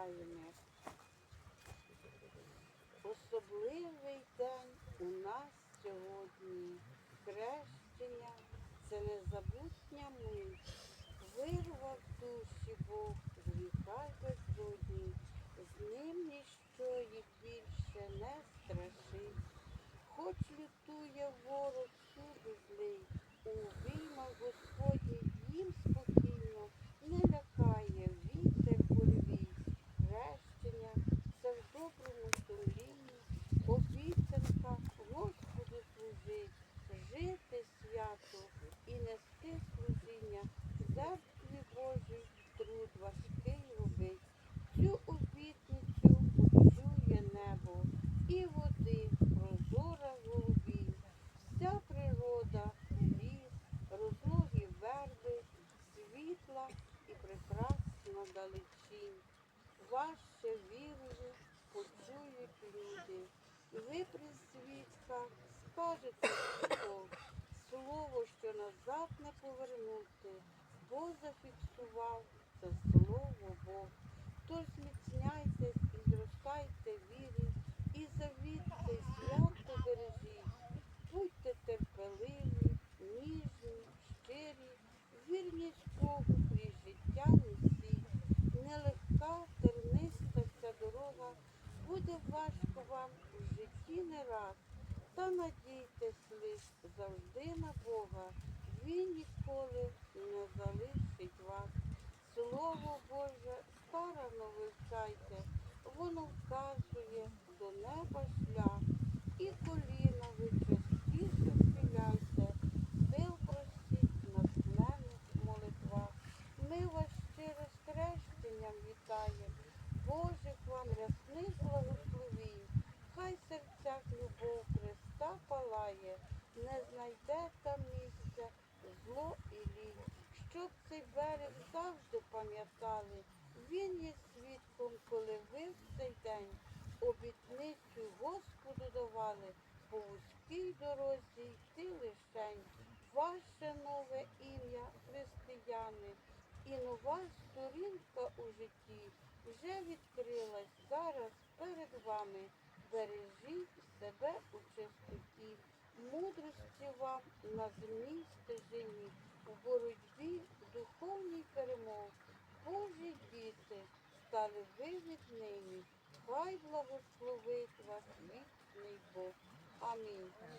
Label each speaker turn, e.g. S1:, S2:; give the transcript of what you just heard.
S1: вітаємо. Особливий день у нас сьогодні. Хрещення це незабутня мить. Вирвав душі Бог з гріха безодні. З ним ніщо і нести служіння, церкві Божій труд важкий робить. Цю обітницю почує небо і води прозора голубінь. Вся природа, ліс, розлогі верби, світла і прекрасна далечінь. Ваше вірою почують люди. Ви при свідках скажете слово, що назад не повернути, бо зафіксував це слово Бог. Тож зміцняйтесь і зростайте вірі, і завіт цей свято бережіть. Будьте терпеливі, ніжні, щирі, вірність Богу крізь життя несіть. Нелегка, терниста ця дорога, буде важко вам у житті не раз. Та надійтесь лиш завжди на Бога, Він ніколи не залишить вас. Слово Боже старано вивчайте, воно вказує до неба шлях, і коліна ви частіше схиляйте, сил просіть на смених молитвах. Ми вас щиро з хрещенням вітаємо, Божих вам рясних не знайде там місця зло і лінь, щоб цей берег завжди пам'ятали. Він є свідком, коли ви в цей день обітницю Господу давали, по вузькій дорозі йти лишень. Ваше нове ім'я християни, і нова сторінка у житті вже відкрилась зараз перед вами. Бережіть себе у чистоті, мудрості вам на земній стежині, у боротьбі духовній перемог. Божі діти, стали ви віднині, хай благословить вас вічний Бог. Амінь.